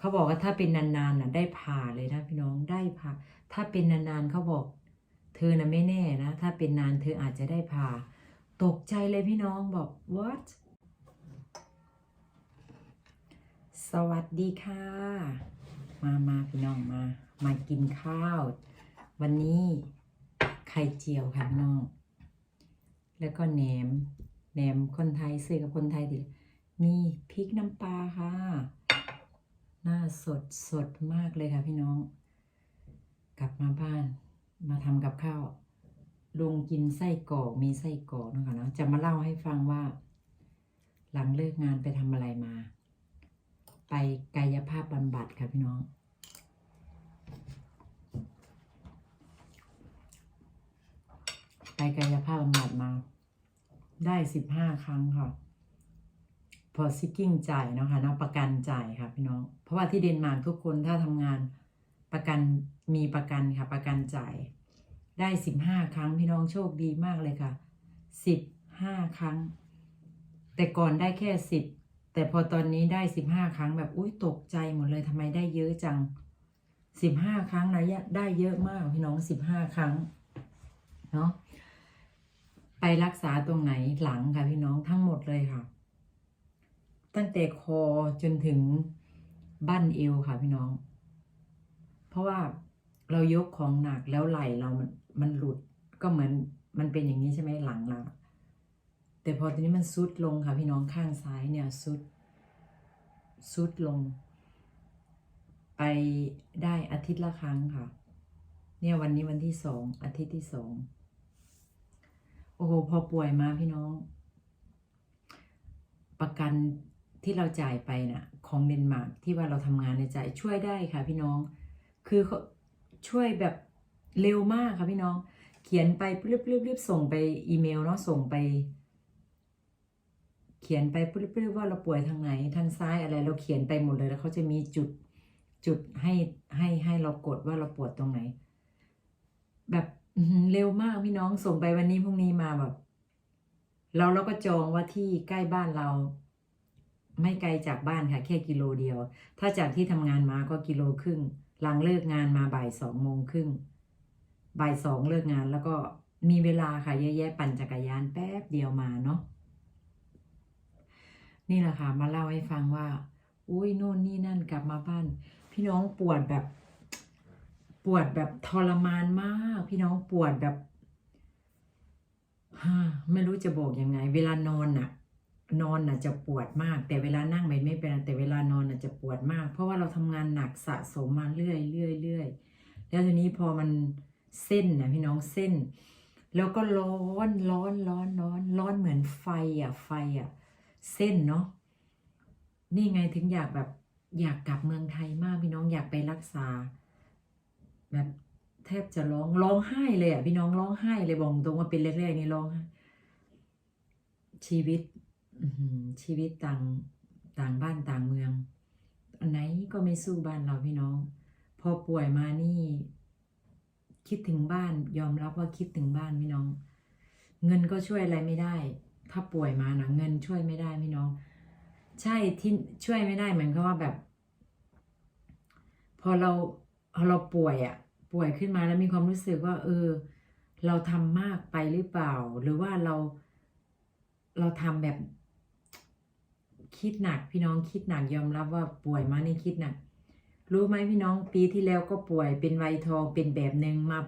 เขาบอกว่าถ้าเป็นนานๆน่ะ ได้ผ่าเลยนะพี่น้องได้ผ่า ถ้าเป็นนานๆเขาบอก เธอน่ะไม่แน่นะ ถ้าเป็นนานเธออาจจะได้ผ่า ตกใจเลยพี่น้องบอก what สวัสดีค่ะ มามาพี่น้องมา มากินข้าว วันนี้ไข่เจียวค่ะพี่น้อง แล้วก็แหนมแหนมคนไทยซื้อกับคนไทยดิมีพริกน้ำปลาค่ะ หน้าสดสดมากเลยค่ะพี่น้อง กลับมาบ้านมาทำกับข้าวลุงกินไส้กรอกมีไส้กรอกนะคะเนาะจะมาเล่าให้ฟังว่า หลังเลิกงานไปทำอะไรมา ไปกายภาพบำบัดค่ะพี่น้องไปกายภาพบำบัดมา ได้สิบห้าครั้งค่ะ พอซิกิ้งจ่ายนะคะนะประกันจ่ายค่ะพี่น้อง เพราะว่าที่เดนมาร์กทุกคนถ้าทำงานประกันมีประกันค่ะ ประกันจ่ายได้สิบห้าครั้งพี่น้องโชคดีมากเลยค่ะสิบห้าครั้ง แต่ก่อนได้แค่สิบแต่พอตอนนี้ได้สิบห้าครั้งแบบอุ้ยตกใจหมดเลยทำไมได้เยอะจังสิบห้าครั้งนะได้เยอะมากพี่น้องสิบห้าครั้งเนาะไปรักษาตรงไหนหลังค่ะพี่น้องทั้งหมดเลยค่ะ ตั้งแต่คอจนถึงบั้นเอวค่ะพี่น้อง เพราะว่าเรายกของหนักแล้วไหล่เรามันมันหลุดก็เหมือนมันเป็นอย่างนี้ใช่ไหมหลังเราแต่พอตอนนี้มันซุดลงค่ะพี่น้องข้างซ้ายเนี่ยซุดซุดลง ไปได้อาทิตย์ละครั้งค่ะ เนี่ยวันนี้วันที่สองอาทิตย์ที่สองโอ้โหพอป่วยมาพี่น้อง ประกัน ที่เราจ่ายไปน่ะของเดนมาร์กที่ว่าเราทำงานในจ่ายช่วยได้ค่ะพี่น้อง คือเขาช่วยแบบเร็วมากค่ะพี่น้อง เขียนไปรีบรีบรีบส่งไปอีเมลเนาะส่งไป เขียนไปรีบรีบว่าเราป่วยทางไหนทางซ้ายอะไร เราเขียนไปหมดเลยแล้วเขาจะมีจุดจุดให้ให้ให้เรากดว่าเราปวดตรงไหน แบบเร็วมากพี่น้องส่งไปวันนี้พรุ่งนี้มาแบบเราเราก็จองว่าที่ใกล้บ้านเรา ไม่ไกลจากบ้านค่ะแค่กิโลเดียว ถ้าจากที่ทำงานมาก็กิโลครึ่ง หลังเลิกงานมาบ่ายสองโมงครึ่ง บ่ายสองเลิกงานแล้วก็มีเวลาค่ะเยอะแยะปั่นจักรยานแป๊บเดียวมาเนาะ นี่แหละค่ะ มาเล่าให้ฟังว่า อุ้ยโน่นนี่นั่นกลับมาบ้าน พี่น้องปวดแบบ ปวดแบบทรมานมาก พี่น้องปวดแบบไม่รู้จะบอกยังไง เวลานอนน่ะ นอนน่ะจะปวดมาก แต่เวลานั่งไม่ไม่เป็นแต่เวลานอนน่ะจะปวดมาก เพราะว่าเราทำงานหนักสะสมมาเรื่อยเรื่อยเรื่อยแล้วทีนี้พอมันเส้นนะพี่น้องเส้น แล้วก็ร้อนร้อนร้อนร้อนร้อนเหมือนไฟอะไฟอะเส้นเนาะนี่ไงถึงอยากแบบอยากกลับเมืองไทยมากพี่น้องอยากไปรักษา แบบแทบจะร้องร้องไห้เลยอะพี่น้องร้องไห้เลยบอกตรงว่าเป็นแรกๆนี่ร้องชีวิต ชีวิตต่างต่างบ้านต่างเมือง อันไหนก็ไม่สู้บ้านเราพี่น้อง พอป่วยมานี่ คิดถึงบ้าน ยอมรับว่าคิดถึงบ้านพี่น้อง เงินก็ช่วยอะไรไม่ได้ ถ้าป่วยมานะเงินช่วยไม่ได้พี่น้อง ใช่ที่ช่วยไม่ได้เหมือนกับว่าแบบ พอเราพอเราป่วยอะ่ะ ป่วยขึ้นมาแล้วมีความรู้สึกว่า เออ เราทำมากไปหรือเปล่า หรือว่าเรา เราทำแบบ คิดหนัก พี่น้องคิดหนักยอมรับว่าป่วยมาในคิดหนัก รู้ไหมพี่น้องปีที่แล้วก็ป่วยเป็นไวทองเป็นแบบหนึ่งมา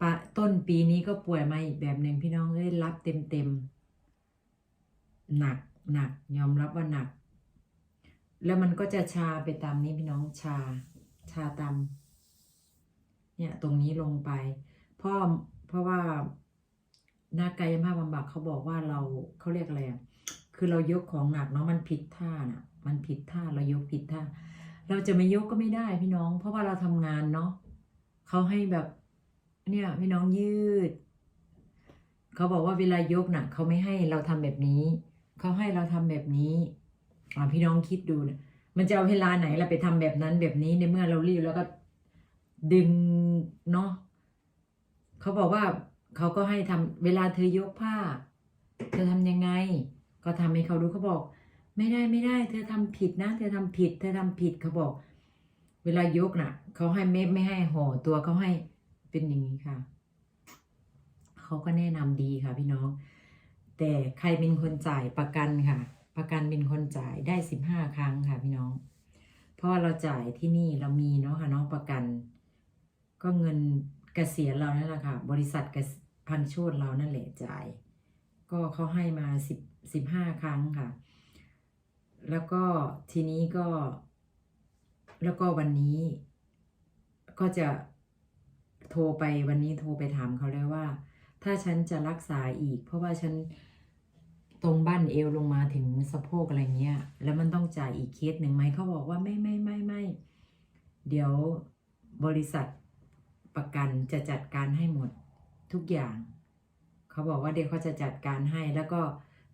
ปะต้นปีนี้ก็ป่วยมาอีกแบบหนึ่งพี่น้องได้รับเต็มเต็มหนักหนักยอมรับว่าหนัก แล้วมันก็จะชาไปตามนี้พี่น้องชา ชาตามเนี่ยตรงนี้ลงไปเพราะเพราะว่านักกายภาพบำบัดเขาบอกว่าเราเขาเรียกอะไรอะ คือเรายกของหนักเนาะมันผิดท่าน่ะ มันผิดท่าเรายกผิดท่า เราจะไม่ยกก็ไม่ได้พี่น้อง เพราะว่าเราทำงานเนาะเขาให้แบบ เนี่ยพี่น้องยืด เขาบอกว่าเวลายกหน่ะเขาไม่ให้เราทำแบบนี้ เขาให้เราทำแบบนี้อ่าพี่น้องคิดดูนะมันจะเอาเวลาไหนเราไปทำแบบนั้นแบบนี้ในเมื่อเรารีบแล้วก็ดึงเนาะเขาบอกว่าเขาก็ให้ทำเวลาเธอยกผ้า เธอทำยังไง ก็ทำให้เขาดูเขาบอก ไม่ได้ไม่ได้เธอทำผิดนะ เธอทำผิด เธอทำผิดเขาบอก เวลายกน่ะเขาให้ไม่ไม่ให้ห่อตัวเขาให้เป็นอย่างนี้ค่ะเขาก็แนะนำดีค่ะพี่น้อง แต่ใครเป็นคนจ่ายประกันค่ะ ประกันเป็นคนจ่ายได้สิบห้าครั้งค่ะพี่น้อง เพราะเราจ่ายที่นี่เรามีเนาะค่ะน้องประกัน ก็เงินเกษียณเรานั่นแหละค่ะ บริษัทเกษพันโชดเรานั่นแหละจ่าย ก็เขาให้มาสิบ สิบห้าครั้งค่ะ แล้วก็ทีนี้ก็ แล้วก็วันนี้ ก็จะโทรไปวันนี้โทรไปถามเขาเลยว่า ถ้าฉันจะรักษาอีก เพราะว่าฉันตรงบ้านเอวลงมาถึงสะโพกอะไรเงี้ย แล้วมันต้องจ่ายอีกเคสหนึ่งไหมเขาบอกว่าไม่ไม่ไม่ไม่เดี๋ยวบริษัทประกันจะจัดการให้หมดทุกอย่าง เขาบอกว่าเดี๋ยวเขาจะจัดการให้แล้วก็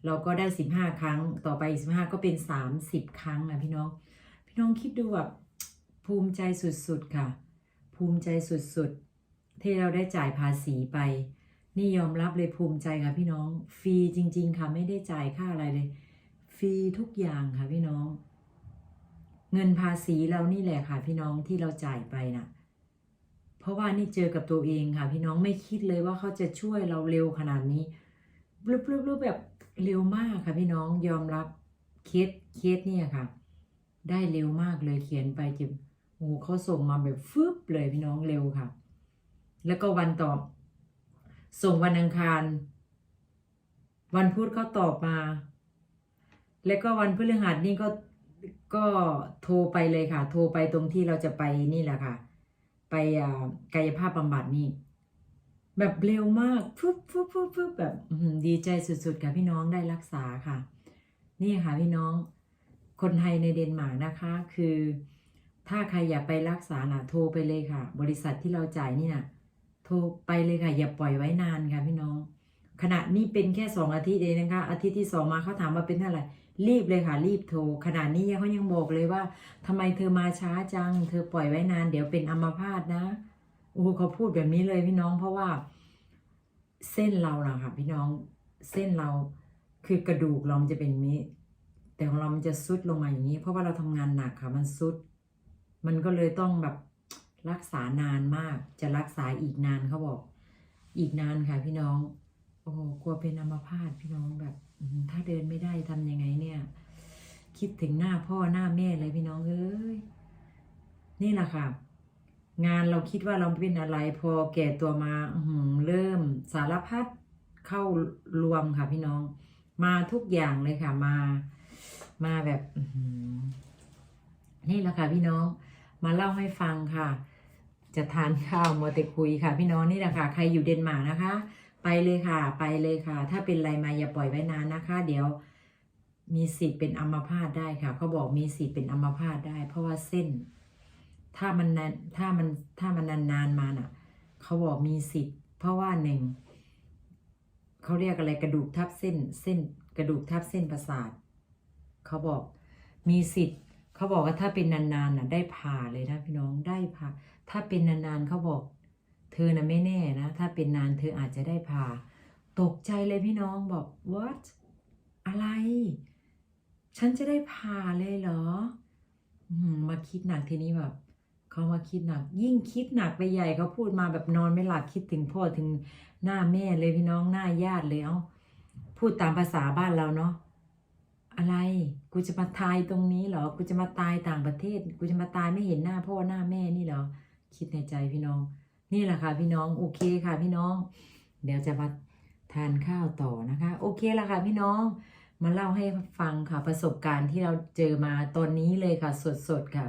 เราก็ได้สิบห้าครั้งต่อไปสิบห้าก็เป็นสามสิบครั้งนะพี่น้อง พี่น้องคิดดูแบบภูมิใจสุดๆค่ะ ภูมิใจสุดๆ ที่เราได้จ่ายภาษีไป นี่ยอมรับเลยภูมิใจค่ะพี่น้อง ฟรีจริง ๆ ค่ะไม่ได้จ่ายค่าอะไรเลย ฟรีทุกอย่างค่ะพี่น้อง เงินภาษีเรานี่แหละค่ะพี่น้องที่เราจ่ายไปน่ะ เพราะว่านี่เจอกับตัวเองค่ะ พี่น้องไม่คิดเลยว่าเขาจะช่วยเราเร็วขนาดนี้บลุบลุบลุบแบบ เร็วมากค่ะพี่น้องยอมรับเคสเคสเนี่ยค่ะ ได้เร็วมากเลยเขียนไปจิบโอ้เขาส่งมาแบบฟึบเลยพี่น้องเร็วค่ะ แล้วก็วันต่อ ส่งวันอังคาร วันพุธเขาตอบมา แล้วก็วันพฤหัสนี่ก็ก็โทรไปเลยค่ะ โทรไปตรงที่เราจะไปนี่แหละค่ะ ไปกายภาพบำบัดนี่ แบบเร็วมากฟึบฟึบฟึบฟึบแบบดีใจสุดๆค่ะพี่น้องได้รักษาค่ะ นี่ค่ะพี่น้อง คนไทยในเดนมาร์กนะคะ คือ ถ้าใครอยากไปรักษาน่ะโทรไปเลยค่ะ บริษัทที่เราจ่ายนี่น่ะ โทรไปเลยค่ะ อย่าปล่อยไว้นานค่ะพี่น้อง ขณะนี้เป็นแค่สองอาทิตย์เองนะคะ อาทิตย์ที่สองมาเขาถามว่าเป็นเท่าไหร่รีบเลยค่ะ รีบโทรขณะนี้เขายังบอกเลยว่าทำไมเธอมาช้าจัง เธอปล่อยไว้นาน เดี๋ยวเป็นอัมพาตนะ อ้โหเขาพูดแบบนี้เลยพี่น้องเพราะว่า เส้นเราอะค่ะ พี่น้องเส้นเราคือกระดูกเรามันจะเป็นอย่างนี้ แต่ของเรามันจะซุดลงมาอย่างนี้ เพราะว่าเราทำงานหนักค่ะ มันซุด มันก็เลยต้องแบบรักษานานมาก จะรักษาอีกนานเขาบอก อีกนานค่ะ พี่น้อง โอ้กลัวเป็นอัมพาตพี่น้องแบบถ้าเดินไม่ได้ทำยังไงเนี่ย คิดถึงหน้าพ่อหน้าแม่เลยพี่น้องเอ้ยนี่แหละค่ะ งานเราคิดว่าเราเป็นอะไรพอแก่ตัวมาหือเริ่มสารพัดเข้ารวมค่ะพี่น้อง มาทุกอย่างเลยค่ะมา มาแบบนี่แหละค่ะพี่น้อง มาเล่าให้ฟังค่ะ จะทานข้าวมัวแต่คุยค่ะ พี่น้องนี่แหละค่ะ ใครอยู่เดนมาร์กนะคะ ไปเลยค่ะ ไปเลยค่ะ ถ้าเป็นอะไรมาอย่าปล่อยไว้นานนะคะ เดี๋ยวมีสิทธิ์เป็นอัมพาตได้ค่ะเขาบอกมีสิทธิ์เป็นอัมพาตได้ เพราะว่าเส้น ถ้ามันนานถ้ามันถ้ามันนานๆมาน่ะ เขาบอกมีสิทธิ์ เพราะว่าหนึ่งเขาเรียกอะไรกระดูกทับเส้นเส้น กระดูกทับเส้นประสาทเขาบอกมีสิทธิ์เขาบอกว่าถ้าเป็นนานๆน่ะ ได้ผ่าเลยนะพี่น้องได้ผ่าถ้าเป็นนานๆเขาบอก เธอน่ะไม่แน่นะถ้าเป็นนานเธออาจจะได้ผ่า ตกใจเลยพี่น้องบอก what อะไร ฉันจะได้ผ่าเลยเหรอมาคิดหนักทีนี้แบบ เขามาคิดหนัก ยิ่งคิดหนักไปใหญ่เขาพูดมาแบบนอนไม่หลับคิดถึงพ่อถึงหน้าแม่เลยพี่น้องหน้าญาติเลยเอ้าพูดตามภาษาบ้านเราเนาะอะไร กูจะมาตายตรงนี้เหรอ กูจะมาตายต่างประเทศ กูจะมาตายไม่เห็นหน้าพ่อหน้าแม่นี่เหรอ คิดในใจพี่น้อง นี่แหละค่ะ พี่น้องโอเคค่ะ พี่น้อง เดี๋ยวจะมาทานข้าวต่อนะคะ โอเคละค่ะ พี่น้อง มาเล่าให้ฟังค่ะประสบการณ์ที่เราเจอมาตอนนี้เลยค่ะ สดๆค่ะ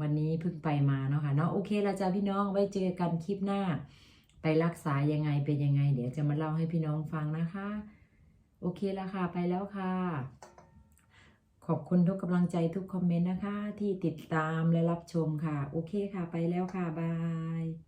วันนี้เพิ่งไปมาเนาะค่ะเนาะโอเคละจ้าพี่น้องไว้เจอกันคลิปหน้า ไปรักษายังไงเป็นยังไง เดี๋ยวจะมาเล่าให้พี่น้องฟังนะคะ โอเคละค่ะไปแล้วค่ะ ขอบคุณทุกกำลังใจทุกคอมเมนต์นะคะ ที่ติดตามและรับชมค่ะ โอเคค่ะ ไปแล้วค่ะบาย